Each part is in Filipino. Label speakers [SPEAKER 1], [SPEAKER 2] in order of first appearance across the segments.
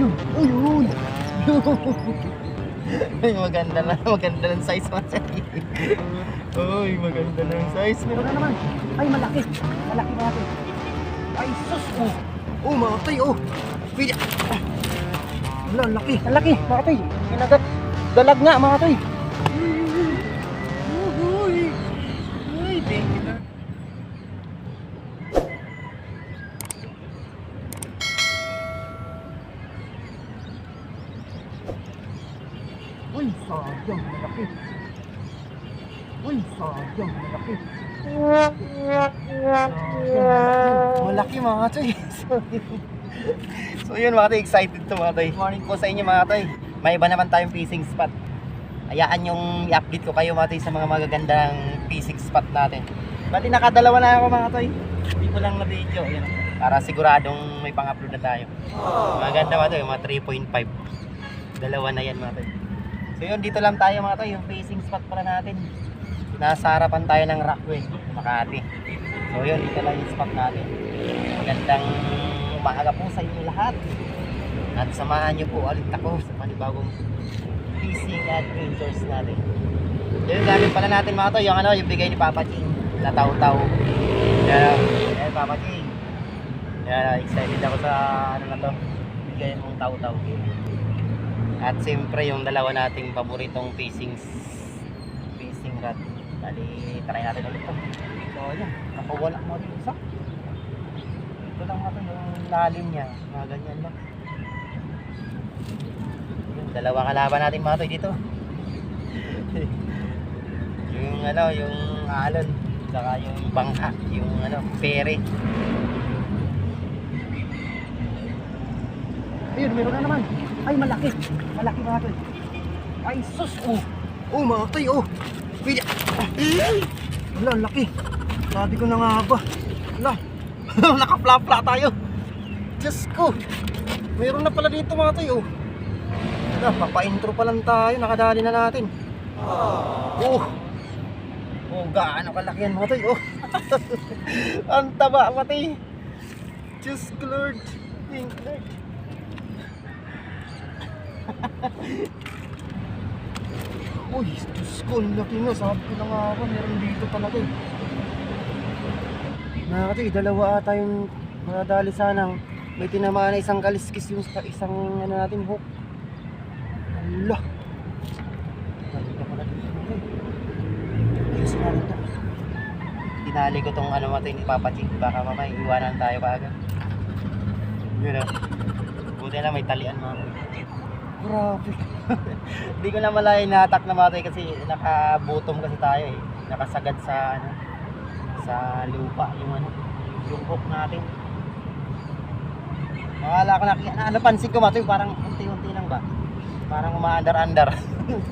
[SPEAKER 1] Ayun, ayun. Ay, maganda na, maganda ng size mga sa'yo. Uy, maganda ng size. Meron na naman. Ay, malaki. Malaki natin. Ay, sus. Oh, oh mga tay, oh. Pili. Wala, laki. Ang laki, mga tay. Kinagat. Dalag nga, mga tay. so yun mga tay, excited to mga tay. Morning po sa inyo mga tay. May iba naman tayong fishing spot. Hayaan yung i-update ko kayo mga tay sa mga magagandang fishing spot natin. Bati nakadalawa na ako mga tay. Hindi ko lang na video. Yun. Para siguradong may pang-upload na tayo. Maganda mga tay, mga 3.5. Dalawa na yan mga tay. So yun, dito lang tayo mga tay, yung facing spot pala natin. Nasa harapan tayo ng Rockway, Makati. So yun, dito lang yung spot natin. Magandang umaga po sa inyo lahat. At samahan niyo po ulit ako sa panibagong fishing adventures natin. Yun, gamit pala natin mga to, yung ano, yung bigay ni Papa Ching na taw-taw. Yan, yan Papa Ching. Yan, excited ako sa ano na to, bigay mong taw-taw. At siyempre yung dalawa nating paboritong fishing fishing rod. Dali, try natin ulit to. So yun, nakawala mo rin isa. Lang natin yung lalim niya. Mga ganyan lang. Yun, dalawa kalaban natin mga toy dito. yung ano, yung alon. Saka yung bangka, yung ano, pere. Ayun, meron na naman. Ay, malaki. Malaki mga toy. Ay, sus. Oh, oh mga toy, oh. Wala, ang laki. Sabi ko na nga ba. Wala. Nakapla-pla tayo. Diyos ko. Meron na pala dito mga toy, oh. Wala, papa-intro pa lang tayo. Nakadali na natin. Oh. Oh, gaano kalaki yan mga toy, oh. ang taba, matay. Diyos ko, Lord. Thank you, Lord. Uy, Diyos ko, laki nga. Sabi ko na nga ako, meron dito talaga eh. Nakati, dalawa ata yung madadali sana. May tinamaan na isang kaliskis yung sa isang ano natin hook. Ala. Ayos nga rin to. Tinali ko tong ano matay ni Papa. Baka mamay iwanan tayo kaagad. Yun o. Buti na may talian mga Grabe. Hindi ko na malay na-attack na matay kasi nakabutom kasi tayo eh. Nakasagad sa ano sa lupa yung ano yung hook natin. Nakala ko na ano pansin ko matay parang unti-unti lang ba? Parang umaandar-andar.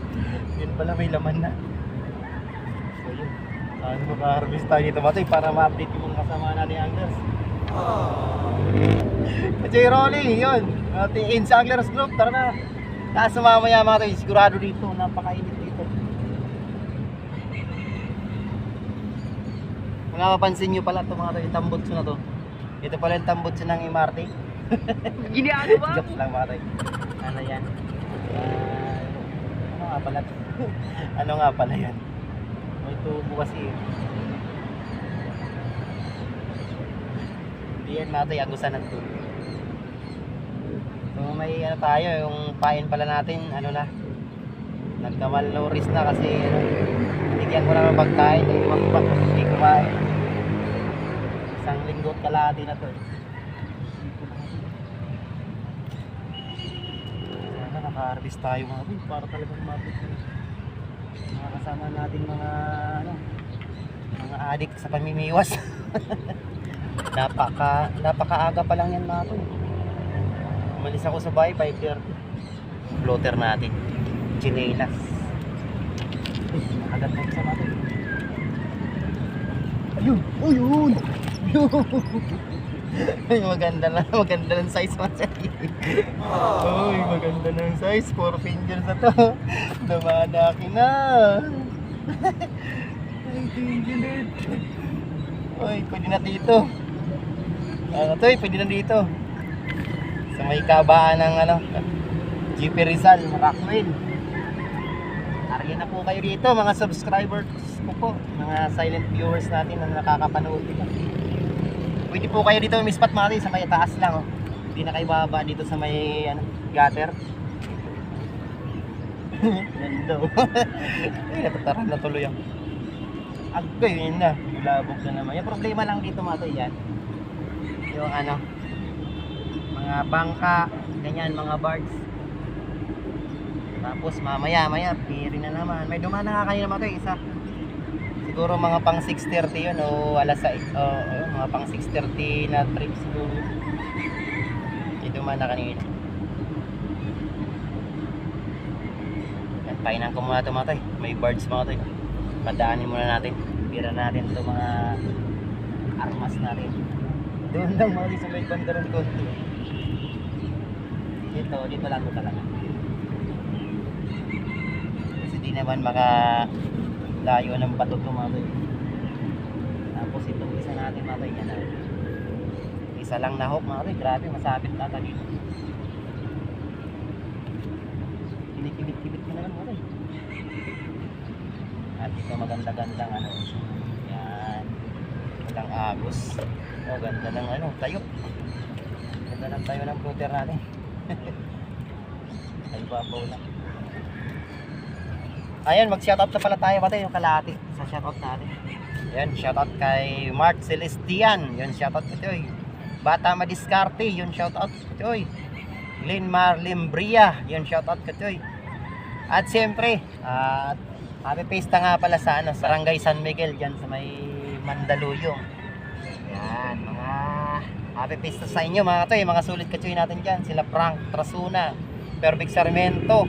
[SPEAKER 1] yun pala may laman na. So yun. Saan maka-harvest tayo dito matay para ma-update yung mga kasama natin anglers. J. Rolling, yun. Ating Ins Anglers Group, tara na. Kaso mamaya mga tayo, sigurado dito, napakainit dito. Kung mapapansin nyo pala ito mga tayo, yung tambutso na to. Ito pala yung tambutso ng MRT.
[SPEAKER 2] Ginagawa mo.
[SPEAKER 1] Jokes lang mga tayo. Ano yan? Ah, ano nga pala? to? ano nga pala yan? May tubo kasi. Hindi yan mga tayo, agusan ng tubo. So may ano tayo, yung pain pala natin, ano na, nagkamalnoris na kasi ano, binigyan ko na ng pagkain, eh, wag pa, hindi kumain. At kalahati na to. eh. Sana naka-harvest tayo mga boy, para talagang na mga kasama natin mga ano, mga adik sa pamimiwas. napaka napakaaga pa lang yan mga boy. Umalis ako sa bahay, 5.30. Floater natin. Chinelas. Nakagat na sa natin. Ayun! Uy! Ay, maganda na. Maganda ng size mo sa Uy, maganda ng size. Four fingers na to. Dumadaki na. Ay, Lord. Uy, pwede na dito. Ano to, eh, pwede na dito. Sa may kabaan ng ano, GP Rizal, Rockwell. Arya na po kayo dito, mga subscribers ko po, mga silent viewers natin na nakakapanood dito. Pwede po kayo dito umispat mga sa may taas lang. Oh. Hindi na kayo bababa dito sa may ano, gutter. Ganda oh. Ay, natataran na tuloy ang Agay, na. Labog na naman. Yung problema lang dito mga tayo yan. Yung ano, mga bangka, ganyan, mga birds. Tapos mamaya, maya, piri na naman. May dumaan na nga kanina mga tayo, isa. Siguro mga pang 6.30 yun o alas 6, o o, mga pang 6.30 na trip siguro. May dumaan na kanina. Yan, painan ko muna ito mga tayo. May birds mga tayo. Padaanin muna natin. Pira natin ito mga armas natin. Doon lang mga sa may bandaran konti. Dito, dito lang ko talaga. Kasi di naman maka layo ng bato tayo. Tapos itong isa natin mga tayo yan. ah. Isa lang na hook mga tayo. Grabe, masabit dito. Kinikibit-kibit mo na lang mga tayo. At ito maganda-gandang ano. Yan. Magandang agos. O, ganda ng ano, tayo. Ganda ng tayo ng floater natin. Ay, babaw na. Ayan, mag-shoutout na pala tayo pati yung kalahati sa shoutout natin. Ayan, shoutout kay Mark Celestian. Yun, shoutout ko Toy. Bata Madiskarte, yun shoutout ko Toy. Glenn Marlimbria, yun shoutout ko Toy. At siyempre, at happy Pista nga pala sa ano, Sarangay San Miguel diyan sa may Mandaluyong. Yan, mga happy Pista sa inyo mga toy, mga sulit kachoy natin diyan, sila Frank Trasuna, Perfect Sarmiento,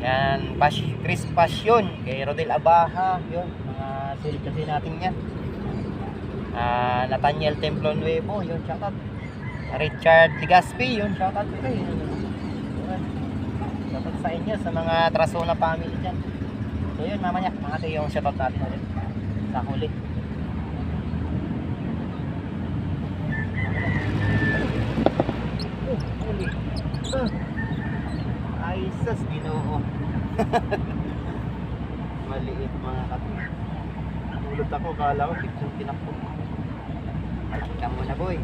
[SPEAKER 1] yan, Pas Chris Passion, kay Rodel Abaha, yun, mga sulit natin yan. Ah, Nathaniel Templo Nuevo, yun, shoutout. Richard Ligaspi, yun, shoutout ko yun. Yun. Shoutout sa inyo, sa mga Trasuna family dyan. So yun, mamaya, mga ito yung shoutout natin ulit sa huli. Oh, huli. Ah. Ay, sus, ginoo. Maliit mga kapit. Tulad ako, kala ko, picture tinakbo. Ka muna, boy.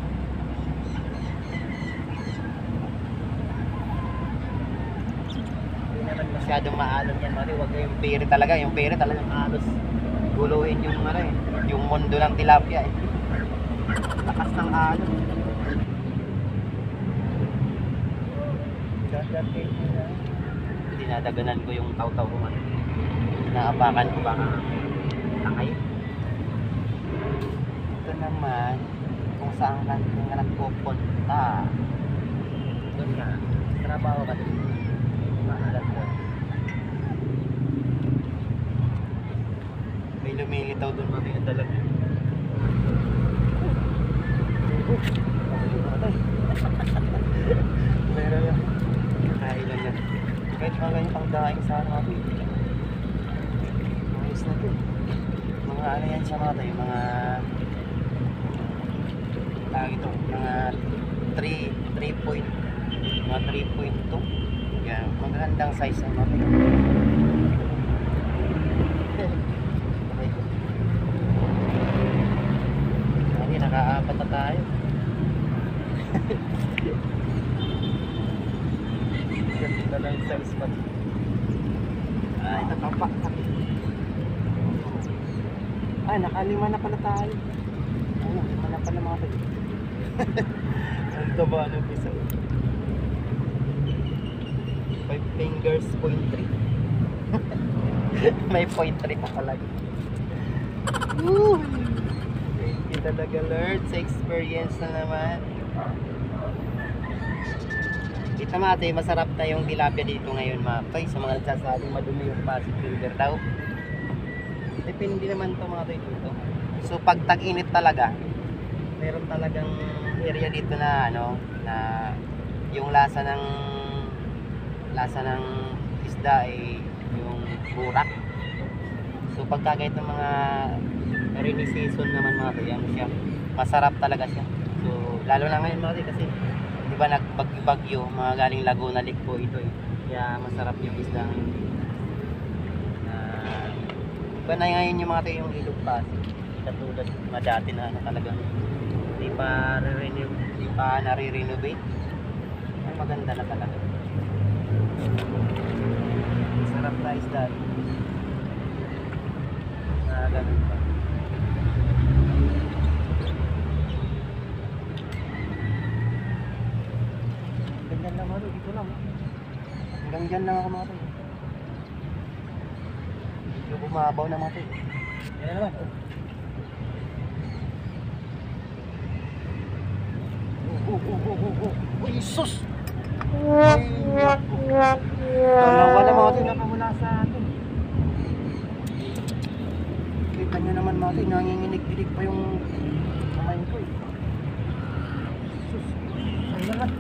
[SPEAKER 1] Hindi naman masyadong maalon yan, Mari. Huwag yung pere talaga. Yung pere talagang halos guluhin yung, ano, eh, yung mundo ng tilapia. Eh. Lakas ng alon. Dinadaganan ko yung taw-taw ko. Naapakan ko baka tangay. Ito naman, kung saan ka nga nagpupunta. Doon ka. Trabaho ka doon. Maalat doon. May lumilitaw doon mamaya talaga. Meron na. Kailan na. Kahit mga ganyan pang daing sa ano ako. Ayos na to. Mga ano yan siya mga tayo, mga tawag ito, mga 3, 3 point, mga 3.2. Yan, magandang size ng mga tayo. Nakaapat na tayo. Ganda lang sa spot. Ay, tatapak na. Ay, nakalima na pala tayo. Ay, lima na pala mga tayo. Ang taba ng isa. Five fingers, point three. May point three pa pala. Woo! Thank you talaga, Lord, sa experience na naman. Kita mate, masarap na yung tilapia dito ngayon mga toy. Sa mga nagsasabing madumi yung Pasig River daw. Depende naman to mga toy dito. So pag tag-init talaga, meron talagang area dito na ano, na yung lasa ng lasa ng isda ay yung burak. So pagka ng mga rainy season naman mga toy, ano siya, masarap talaga siya. So lalo na ngayon mga toy kasi di ba nagbagyo-bagyo, mga galing Laguna Lake po ito eh. Kaya masarap yung isda ngayon. Ah, iba na ngayon yung mga tayo yung ilog pasig. Katulad mga dati na ano talaga. Hindi pa hindi pa nare-renovate. Ay, maganda na talaga. Sarap na isda. Ah, ganun pa. Ganyan lang ano, dito lang. Hanggang dyan lang ako mga tayo. Medyo bumabaw na mga tayo. Yan na naman. Oh, oh, oh, oh, oh, oh. Uy, sus! Ay, naku. Dalawa na mga tayo nakawala sa atin. Kita nyo naman mga tayo, nanginginig-ginig pa yung kamay ko eh. Sus! Ay naman.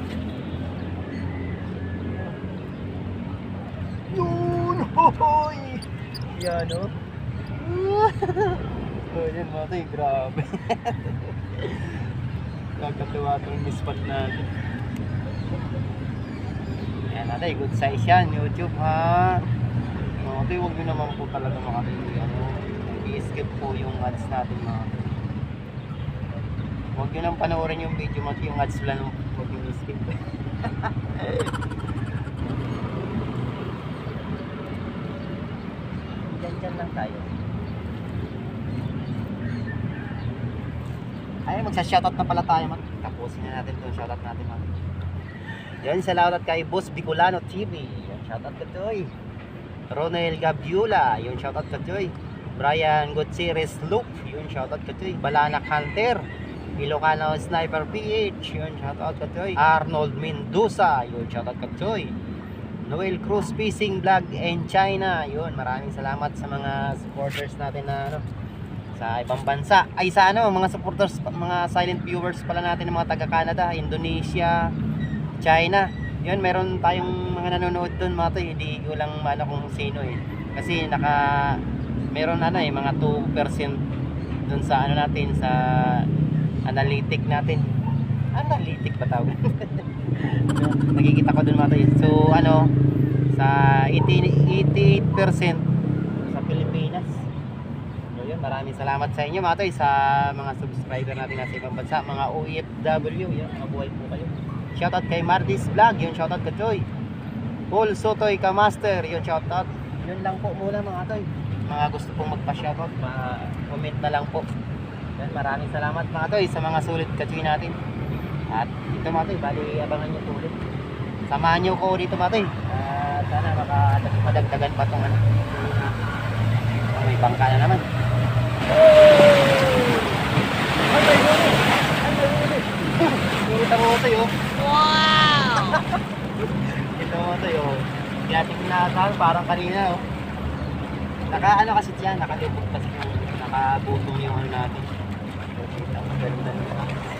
[SPEAKER 1] Yun! Hoy! Yan o. oh, yan mga tayo, grabe. Kakatuwa itong mispat natin. Yan natin, good size yan, YouTube ha. Mga tayo, huwag nyo naman po talaga makatili. Ano, i-skip po yung ads natin mga tayo. Huwag nyo nang panoorin yung video, tayo, yung ads lang, huwag nyo i-skip. Diyan lang tayo. Ay, magsa-shoutout na pala tayo. Mag Tapusin na natin itong shoutout natin. Mag yan, salamat kay Boss Bicolano TV. Yan, shoutout ka Toy. Ronel Gabiula. Yun, shoutout ka Toy. Brian Gutierrez Luke. Yun, shoutout ka Toy. Balanak Hunter. Ilocano Sniper PH. Yun, shoutout ka Toy. Arnold Mendoza. Yun, shoutout ka Toy. Noel Cruz Fishing Vlog in China. Yun, maraming salamat sa mga supporters natin na ano, sa ibang bansa. Ay sa ano, mga supporters, mga silent viewers pala natin ng mga taga Canada, Indonesia, China. Yun, meron tayong mga nanonood doon mga to, hindi ko lang ano kung sino eh. Kasi naka meron ano eh mga 2% doon sa ano natin sa analytic natin. Analytic ba tawag? Nakikita ko doon mga to. eh. So ano sa 80, 88% sa Pilipinas. So yun, maraming salamat sa inyo mga toy, sa mga subscriber natin nasa ibang bansa, mga OFW, yun, mabuhay po kayo. Shoutout kay Martis Vlog, yun, shoutout ka Toy. Paul Sotoy ka Master, yun, shoutout. Yun lang po muna mga toy. Mga gusto pong magpa-shoutout, ma-comment na lang po. Yan, maraming salamat mga toy sa mga sulit kachoy natin. At ito mga toy, bali abangan nyo po. Samahan nyo ko dito mga toy. At sana maka madagdagan pa tong ano. Oh, may bangka na naman. Kita mo ito yun.
[SPEAKER 2] Wow!
[SPEAKER 1] Kita mo ito yun. Tiyating na tayo parang kanina oh. Naka ano kasi siya, nakalipot kasi yung nakabutong yung ano natin. Ganda nila.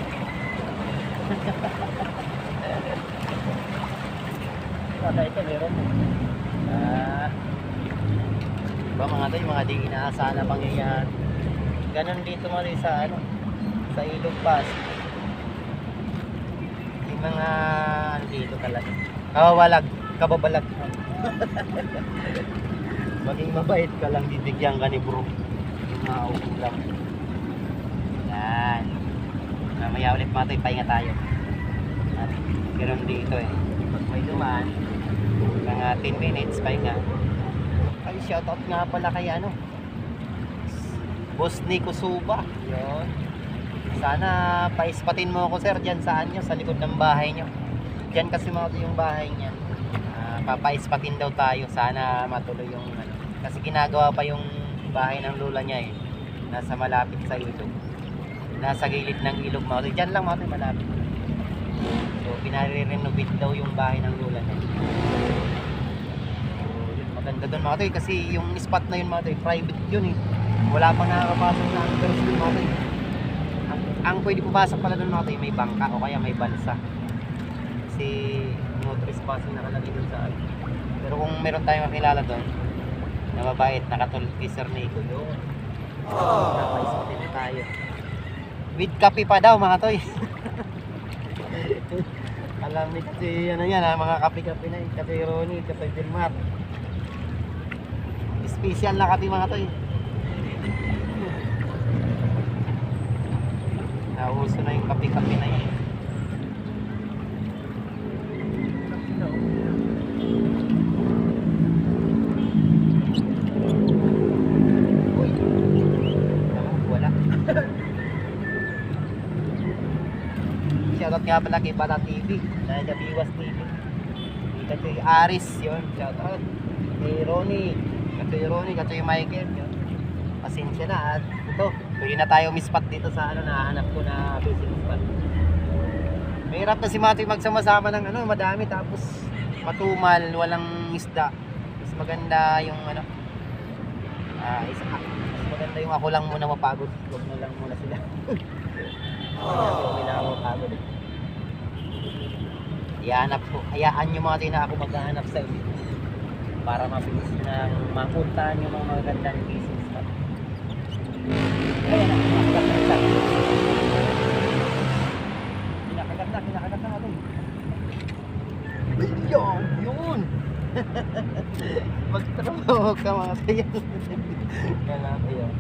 [SPEAKER 1] Wala ito meron. Ah. Diba mga tayo, mga di inaasahan na pangyayari. Ganon dito mga tayo sa ano, sa Ilog Pass. Yung mga ano dito talaga. Kawawalag, kababalag. Maging mabait ka lang, bibigyan ka ni bro. Yung mga ulam. Yan. Mamaya ulit mga tayo, pahinga tayo. At ganoon dito eh. Pag may dumaan, mga 10 minutes pahinga. Ay, shoutout nga pala kay ano. Boss Nico Suba. Yun. Sana paispatin mo ako sir dyan saan nyo, sa likod ng bahay nyo. Dyan kasi mga yung bahay niya. Ah, papaispatin daw tayo. Sana matuloy yung ano. Kasi ginagawa pa yung bahay ng lula niya eh. Nasa malapit sa ilog. Nasa gilid ng ilog mga to. Dyan lang mga to, malapit. So, pinare-renovate daw yung bahay ng lula niya. So, yun, maganda doon mga to eh, kasi yung spot na yun mga to eh, private yun eh. Wala pang nakakapasok na ang person mga. Ang, ang pwede pumasok pala doon mga to eh, may bangka o kaya may bansa. Kasi no trespassing nakalagay doon sa ano. Pero kung meron tayong kakilala doon, na mabait, nakatulad kay Sir Nico yun. Oh. Napaispatin tayo. With kape pa daw mga toy. Alam ni kasi ano yan ha, mga kape-kape na yun. Kape Ronnie, kape Dilmar. Special na kape mga to eh. Nauso na yung kape-kape na yun. Uy. Naku, wala. Shoutout nga pala kay Bata TV. Na Jabiwas TV. Ika kay Aris yun. Shoutout. Kay Ronnie. Kay Ronnie. Kay Michael. Yun. Pasensya na. At ito. Pwede na tayo mispat dito sa ano nahanap ko na fishing spot. Mahirap na si Matoy magsama-sama ng ano, madami tapos matumal, walang isda. Mas maganda yung ano, ah, isa, mas maganda yung ako lang muna mapagod. Huwag mo lang muna sila. Huwag nila ako mapagod. eh. Ihanap ko, hayaan nyo mga tayo na ako maghahanap sa inyo. Para mabilis na mapuntahan yung mga magagandang fishing spot. Ayan na, kinakagat na isa. Kinakagat na, kinakagat na natin. Ayun, yun! Magtrabaho ka mga tayo. Kala yun.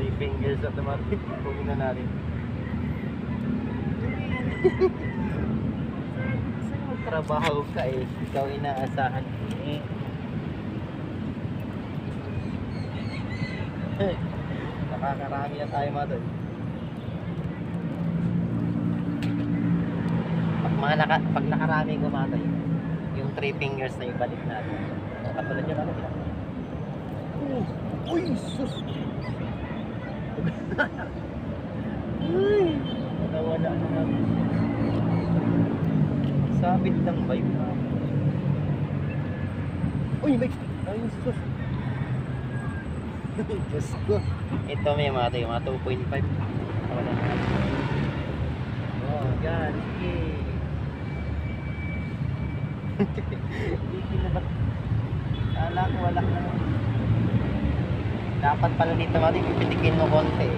[SPEAKER 1] Three fingers at naman. Kunin na natin. Saan magtrabaho ka eh? Ikaw inaasahan ko eh. Nakakarami na tayo mga tol. Pag, mga naka, pag nakarami ko mga tol, yung three fingers na ibalik natin. Katulad yun ano? Uh, uy, sus! Uy! Nawala na nga. Sabit lang ba yun? Uy, may... Ay, sus! Diyos ko. Ito may mga tayo, mga 2.5. Wala na. Oh, yan. Sige. Hindi na ba? Kala ko wala na. Dapat pala dito tayo, pipitikin mo konti.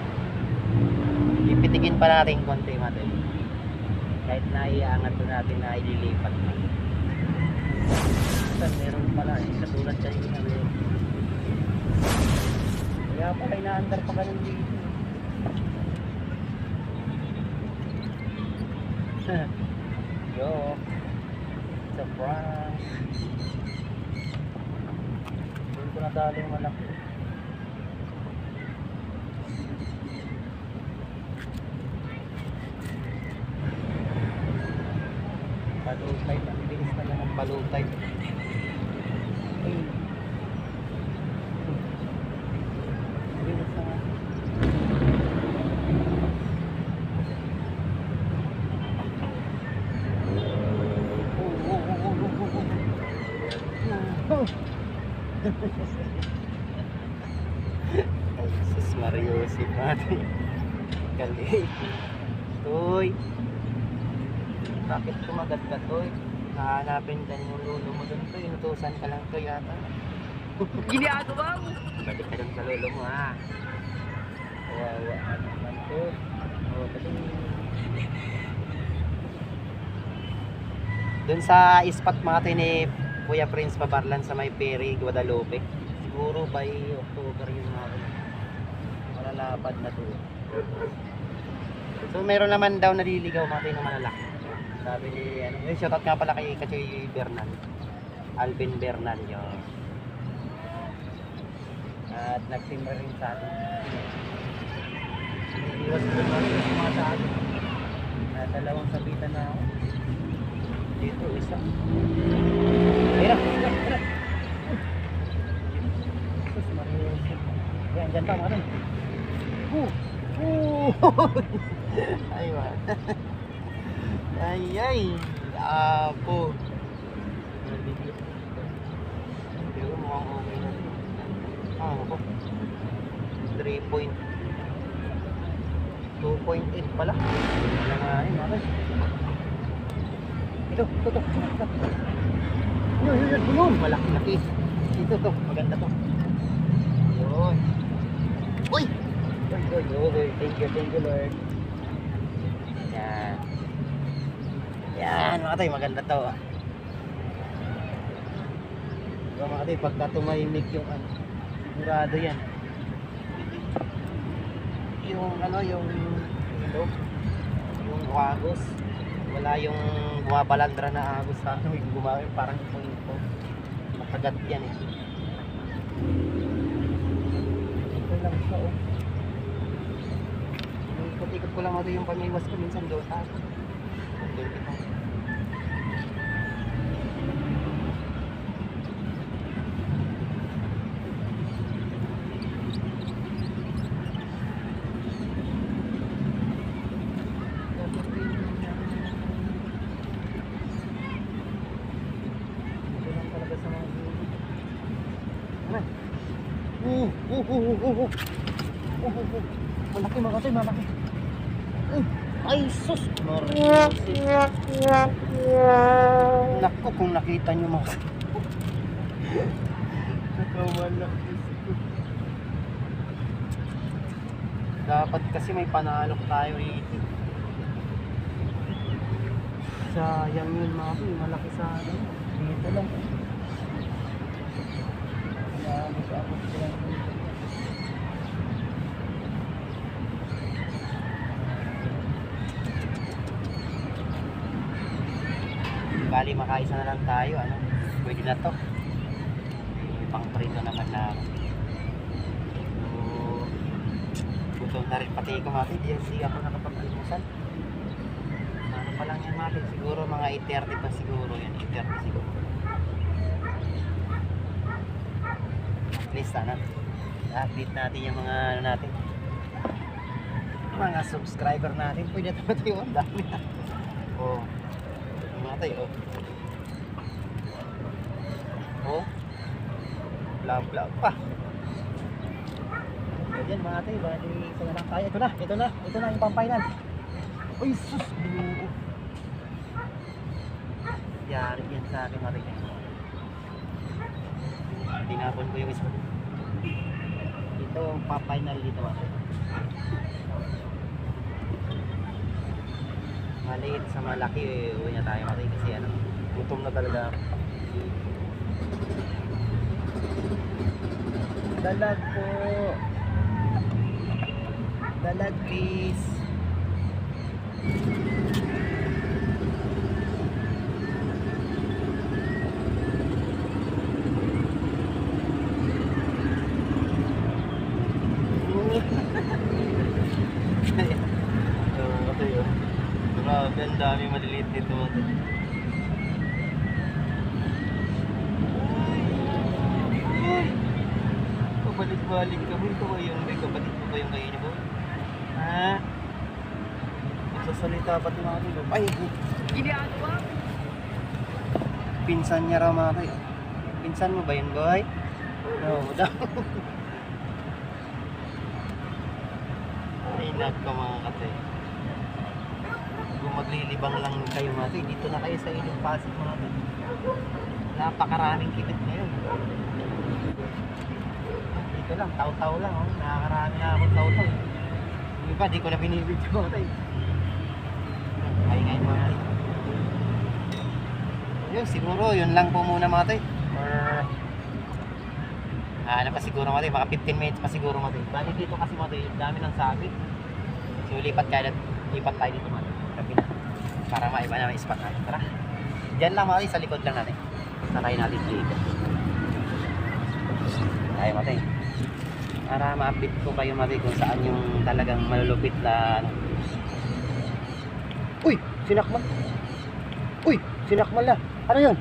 [SPEAKER 1] Pipitikin pa natin konti tayo. Kahit naiangat to natin na ililipat na. Saan meron pala eh. Katulad kayo na meron. Kaya pala inaandar pa ganun dito. Yo. Prank. Doon ko nadali yung malaki. Palutay. Ang bilis na lang ang palutay. Ay. Bilis na nga. Ay, sus Mario si Pati. Galit. Toy. Bakit kumagat ka, Toy? Hahanapin ka yung lulo mo doon, Toy. Inutusan ka lang, Toy, yata.
[SPEAKER 2] Ginagawa mo.
[SPEAKER 1] Balik ka doon sa lolo mo, ha? Kawawa ka naman, Toy. Oh, kasi... Doon sa spot mga tayo ni Kuya Prince Pabarlan sa may Perry, Guadalupe. Siguro by October yun mga tayo. Malalapad na to. So meron naman daw naliligaw mga na malalaki. Sabi ni, ano, yun, shoutout nga pala kay Kachoy Bernal. Alvin Bernal yun. At nagsimra rin sa atin. Iwas ko na rin yung mga sa atin. Na dalawang sabitan na ako. Dito, isa. Hirap, hirap, hirap. Sus, Mario. Yan, dyan pa, mga rin. Uh, uh. Ay, ay. Apo. Pero mukhang okay na. Ah, ako. 3 point. 2.8 pala. Wala nga eh, mga ito, ito, ito. ito. Yun, yun, yun, yun. Malaki, laki. Ito, to. Maganda to. Yun. Uy! Uy, uy, uy. Thank you, thank you, Lord. Yan. Mga tay, maganda to. ah. Diba mga tay, pagka tumahimik yung ano, sigurado yan. Yung ano, yung ilog, yung wagos, wala yung bumabalandra na agos sa ano, yung gumamit parang ipong-ipo. Makagat yan eh. Ito lang siya oh. Ikot-ikot ko lang ako yung pamiwas ko minsan doon. Ah, Thank you. Nakita nyo mga Nakawala. Dapat kasi may panalok tayo eh. Sayang yun mga malaki sa ano. Dito lang. Kaya gusto ako sila Bali, makaisa na lang tayo, ano? Pwede na to. May pang prito naman na. So, gutom na rin pati ko mati. Di si ako nakapag-almusal. Ano pa lang yan mati? Siguro mga 8.30 pa siguro yan. 8.30 siguro. At least, ano? update natin yung mga ano natin. Mga subscriber natin. Pwede na tayo. Ang dami na. Oh. Matay. Oh. Blah, blah pa. So, yan mga tay, bali isa na lang tayo. Ito na, ito na, ito na yung pampainan. Uy, sus! Binuo. Yari yan sa akin mga tay. Tinapon ko yung isa. Ito pampainal dito mga tay. maliit sa malaki uwi na tayo matay kasi ano gutom na talaga ako. dalag po dalag please. Grabe, ang dami maliliit dito. Ay! Pabalik-balik kami. Ito ba yung may kapatid mo ba yung kayo niyo? Ha? Nagsasalita pati mga kilo. Ay!
[SPEAKER 2] Mo.
[SPEAKER 1] Pinsan niya raw mga kilo. Pinsan mo ba yun, boy? No, daw. Ay, nagka mga katay. Kung maglilibang lang kayo mga tay, dito na kayo sa inyong pasig mga tay. Napakaraming kibit ngayon. Dito lang, taw-taw lang. Oh. Nakakarami na ako taw-taw. Iba, di ko na binibidyo. Ay, ngayon mga tay. Yun, siguro, yun lang po muna mga tay. Or, ah, ano pa siguro mga tay, mga 15 minutes pa siguro mga tay. Bali dito kasi mga tay, dami ng sabit. So, lipat tayo, lipat tayo dito mga tay. Sabi na. Para maiba na may spot natin. Tara. Diyan lang mga tay, sa likod lang natin. Sakay natin dito. Tayo mga tay. Para ma-update ko kayo tay kung saan yung talagang malulupit na ano. Uy! Sinakmal! Uy! Sinakmal na! Ano yun?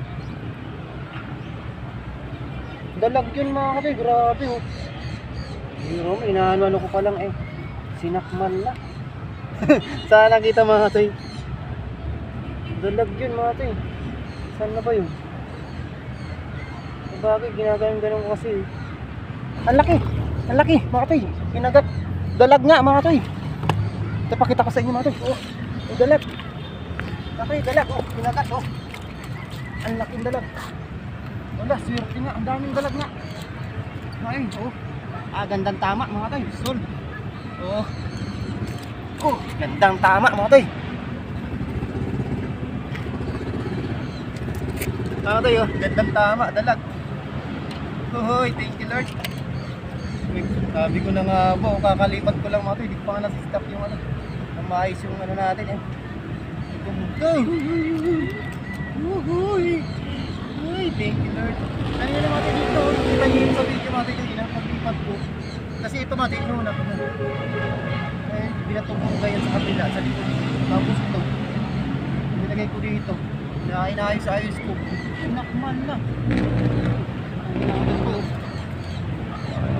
[SPEAKER 1] Dalag yun mga katay, grabe oh. Biro mo, inaano ko pa lang eh. Sinakmal na. Sana kita mga katay. Dalag yun mga katay. Saan na ba yun? Sabagay, ginagawin ganun ko kasi. eh. Ang laki! Ang laki mga katay. Kinagat. Dalag nga mga katay. Ito pakita ko sa inyo mga katay. Oh, oh dalag. Okay, dalag. Oh, kinagat oh. Ang laking dalag. Wala, swerte nga. Ang daming dalag nga. Ay, oh. Ah, gandang tama mga tay. Sol. Oh. Oh, gandang tama mga tay. Mga tayo, gandang tama, dalag. Hoy, thank you Lord. Sabi ko na nga po, kakalipat ko lang mga tayo, hindi ko pa nga nasi-stop yung ano. Ang maayos yung ano natin eh. Uy, thank you Lord. Ano yun naman dito? Kita niyo yung sa video tayo, yung paglipat ko. Kasi ito mga tayo, inuna ko na. Eh, binatubong ko yan sa kabila, sa likod. Tapos ito, nilagay ko dito. Na inaayos-ayos ko. Nakman na. Ano ko? Ay.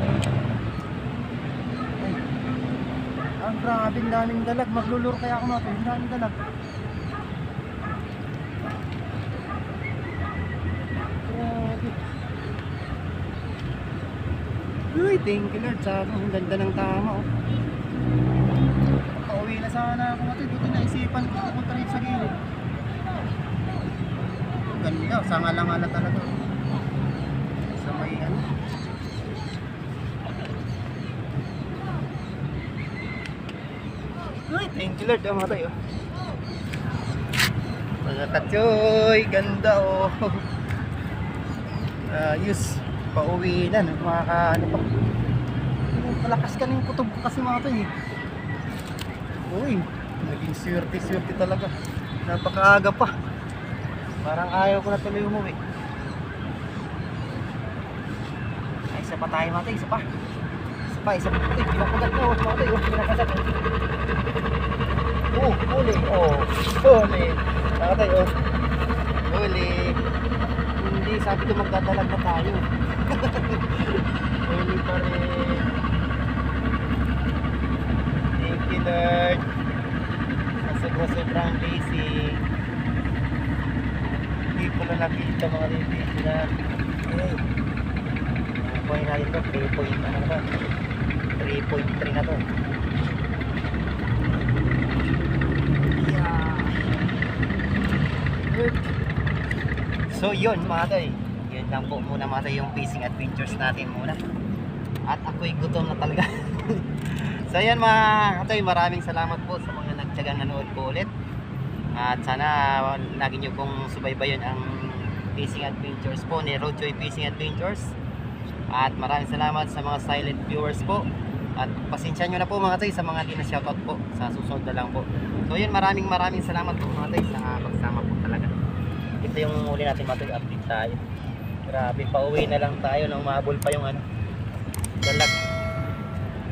[SPEAKER 1] Ang grabe, ang daming dalag. Maglulur kaya ako mga Ang daming dalag. Grabe. Uy, thank you Lord. Sa ang ganda ng tama. Oh. Pauwi na sana ako mga Buti naisipan ko pupunta rin sa gilid. Ganda, sanga-langala talaga. Sa may ano. You Lord. Ang mga. Mga katsoy, ganda oh. Ayos. Pauwi na. no? Makaka, ano pa. Malakas ka ng kutob ko kasi mga tayo. Uy, naging swerte-swerte talaga. Napakaaga pa. Parang ayaw ko na tuloy umuwi. Ay, isa pa tayo mati, isa pa. Pa, isa. Uy, pinakagat na. Oh, mati, oh, pinakagat. Oh, huli. Oh, huli. Nakatay, oh. Huli. Hindi, sabi ko magdadalag na tayo. huli pa rin. Thank you, Lord. Sa sobra-sobrang busy. Hindi ko na nakita mga busy na. Hey. Kuha natin to, 3 point, ano na ba? 3.3 na to. So yun mga toy. Yun lang po muna mga toy yung fishing adventures natin muna. At ako'y gutom na talaga. so yan mga katoy, maraming salamat po sa mga nagtyagang nanood po ulit. At sana lagi nyo pong subaybayan ang fishing adventures po ni Roadjoy Fishing Adventures. At maraming salamat sa mga silent viewers po. At pasensya nyo na po mga tay sa mga di na shoutout po. Sa susunod na lang po. So yun, maraming maraming salamat po mga tay sa pagsama po talaga. Ito yung uli natin mga tay, update tayo. Grabe, pauwi na lang tayo nang mahabol pa yung ano. Dalag.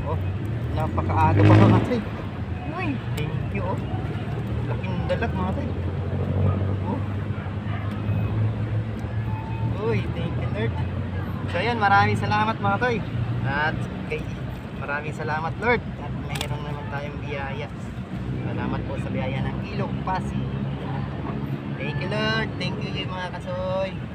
[SPEAKER 1] Oh, napakaaga pa mga tay. Uy, thank you oh. Laking dalag mga tay. Oh. Uy, thank you Lord. So yan, maraming salamat mga toy. At kay maraming salamat Lord. At mayroon naman tayong biyaya. Salamat po sa biyaya ng Ilog Pasig. Thank you Lord. Thank you mga kasoy.